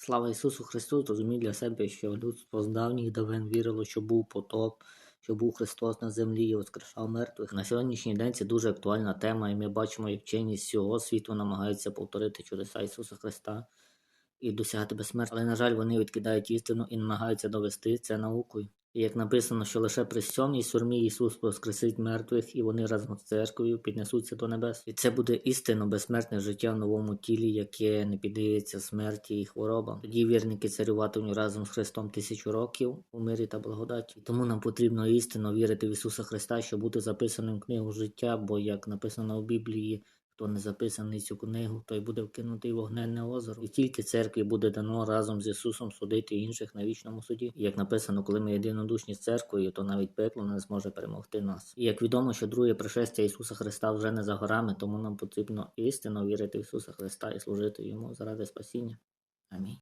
Слава Ісусу Христу, зрозумів для себе, що людство з давніх давен вірило, що був потоп, що був Христос на землі і воскрешав мертвих. На сьогоднішній день це дуже актуальна тема, і ми бачимо, як вчені з цього світу намагаються повторити чудеса Ісуса Христа і досягати безсмерті. Але, на жаль, вони відкидають істину і намагаються довести це наукою. І як написано, що лише при сьомій сурмі Ісус воскресить мертвих, і вони разом з церквою піднесуться до небес. І це буде істинно безсмертне життя в новому тілі, яке не піддається смерті і хворобам. Тоді вірники царюватимуть разом з Христом тисячу років у мирі та благодаті. Тому нам потрібно істинно вірити в Ісуса Христа, щоб бути записаним в книгу життя, бо як написано в Біблії. Хто не записаний цю книгу, той буде вкинутий вогненне озеро. І тільки церкві буде дано разом з Ісусом судити інших на вічному суді. І як написано, коли ми єдинодушні з церквою, то навіть пекло не зможе перемогти нас. І як відомо, що друге пришестя Ісуса Христа вже не за горами, тому нам потрібно істинно вірити в Ісуса Христа і служити йому заради спасіння. Амінь.